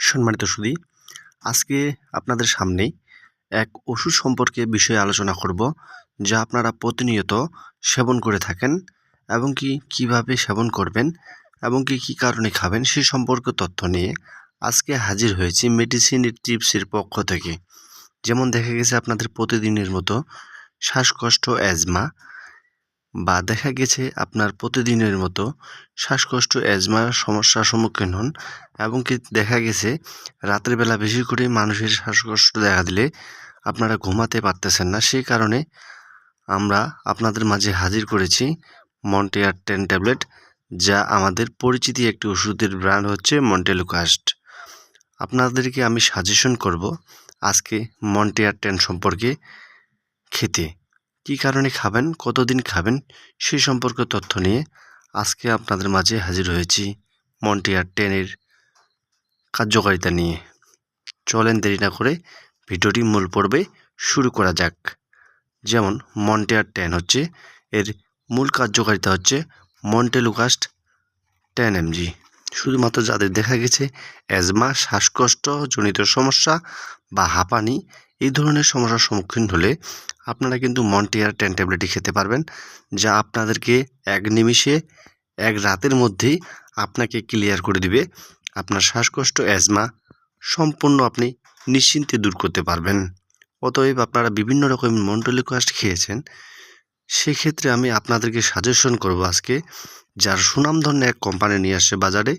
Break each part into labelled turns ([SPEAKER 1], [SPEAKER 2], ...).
[SPEAKER 1] সম্মানিত সুদী আজকে আপনাদের সামনে এক ওষুধ সম্পর্কে বিষয়ে আলোচনা করব, যা আপনারা প্রতিনিয়ত সেবন করে থাকেন এবং কি কীভাবে সেবন করবেন এবং কি কী কারণে খাবেন সে সম্পর্কে তথ্য নিয়ে আজকে হাজির হয়েছি মেডিসিন টিপসের পক্ষ থেকে। যেমন দেখা গেছে আপনাদের প্রতিদিনের মতো শ্বাসকষ্ট অ্যাজমা বা দেখা গেছে আপনার প্রতিদিনের মতো শ্বাসকষ্ট অ্যাজমার সমস্যার সম্মুখীন হন এবং কি দেখা গেছে রাতের বেলা বেশি করে মানুষের শ্বাসকষ্ট দেখা দিলে আপনারা ঘুমাতে পারতেছেন না। সেই কারণে আমরা আপনাদের মাঝে হাজির করেছি মন্টেয়ার টেন ট্যাবলেট যা আমাদের পরিচিতি একটি ওষুধের ব্র্যান্ড হচ্ছে মন্টেলুকাস্ট আপনাদেরকে আমি সাজেশন করব আজকে মন্টেয়ার টেন সম্পর্কে খেতে। কী কারণে খাবেন, কতদিন খাবেন সেই সম্পর্কে তথ্য নিয়ে আজকে আপনাদের মাঝে হাজির হয়েছি মন্টিয়ার টেনের কার্যকারিতা নিয়ে। চলেন দেরি না করে ভিডিওটি মূল পর্বে শুরু করা যাক। যেমন, মন্টেয়ার টেন হচ্ছে, এর মূল কার্যকারিতা হচ্ছে মন্টেলুকাস্ট টেন এমজি। শুধুমাত্র যাদের দেখা গেছে, অ্যাজমা, শ্বাসকষ্ট জনিত সমস্যা বা হাঁপানি এই ধরনের সমস্যার সম্মুখীন হলে আপনারা কিন্তু মন্টিয়ার টেন ট্যাবলেটই খেতে পারবেন, যা আপনাদেরকে এক নিমিষে, এক রাতের মধ্যেই আপনাকে ক্লিয়ার করে দিবে। আপনার শ্বাসকষ্ট অ্যাজমা সম্পূর্ণ আপনি নিশ্চিন্তে দূর করতে পারবেন। অতএব আপনারা বিভিন্ন রকম মন্টলিকাস্ট খেয়েছেন, সেক্ষেত্রে আমি আপনাদেরকে সাজেশন করব আজকে, যার সুনামধন্য এক কোম্পানি নিয়ে আসছে বাজারে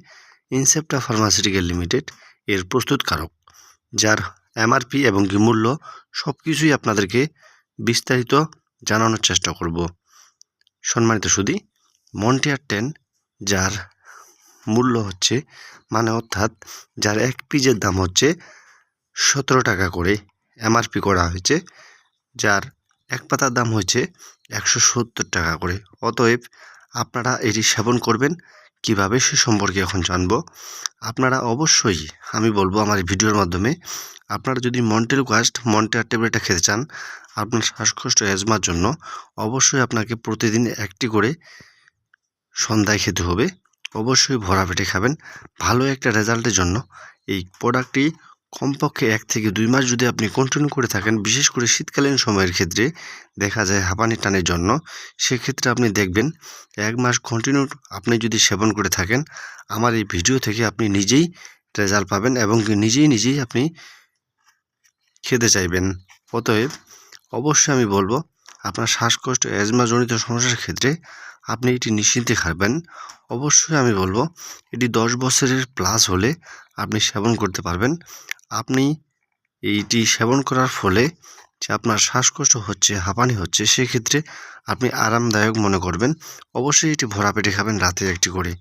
[SPEAKER 1] ইনসেপ্টা ফার্মাসিউটিক্যাল লিমিটেড এর প্রস্তুতকারক, যার এমআরপি এবং কি মূল্য সব কিছুই আপনাদেরকে বিস্তারিত জানানোর চেষ্টা করব। সম্মানিত সুদী মন্টিয়ার টেন যার মূল্য হচ্ছে মানে অর্থাৎ যার এক পিজের দাম হচ্ছে সতেরো টাকা করে এমআরপি করা হয়েছে, যার এক পাতার দাম হয়েছে একশো সত্তর টাকা করে। অতএব আপনারা এটি সেবন করবেন কীভাবে সে সম্পর্কে এখন জানব? আপনারা অবশ্যই, আমি বলব আমার ভিডিওর মাধ্যমে, আপনারা যদি মন্টেল কোয়াস্ট মন্টেয়ার ট্যাবলেটটা খেতে চান, আপনার শ্বাসকষ্ট অ্যাজমার জন্য, অবশ্যই আপনাকে প্রতিদিন একটি করে সন্ধ্যায় খেতে হবে। অবশ্যই ভরা পেটে খাবেন। ভালো একটা রেজাল্টের জন্য এই প্রোডাক্টটি কমপক্ষে এক থেকে দুই মাস যদি আপনি কন্টিনিউ করে থাকেন, বিশেষ করে শীতকালীন সময়ের ক্ষেত্রে দেখা যায় হাঁপানি টানের জন্য, সেক্ষেত্রে আপনি দেখবেন এক মাস কন্টিনিউ আপনি যদি সেবন করে থাকেন, আমার এই ভিডিও থেকে আপনি নিজেই রেজাল্ট পাবেন এবং নিজেই নিজেই আপনি খেতে চাইবেন। অতএব অবশ্যই আমি বলব, আপনার শ্বাসকষ্ট অ্যাজমাজনিত সমস্যার ক্ষেত্রে আপনি এটি নিশ্চিন্তে খাবেন অবশ্যই আমি বলব, এটি দশ বছরের প্লাস হলে আপনি সেবন করতে পারবেন। আপনি এইটি সেবন করার ফলে যে আপনার শ্বাসকষ্ট হচ্ছে, হাঁপানি হচ্ছে, সেক্ষেত্রে আপনি আরামদায়ক মনে করবেন। অবশ্যই এটি ভরা পেটে খাবেন, রাতে একটি করে।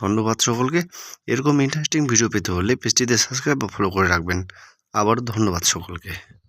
[SPEAKER 1] ধন্যবাদ সকলকে। এরকম ইন্টারেস্টিং ভিডিও পেতে হলে পেজটিতে সাবস্ক্রাইব বা ফলো করে রাখবেন। আবার ধন্যবাদ সকলকে।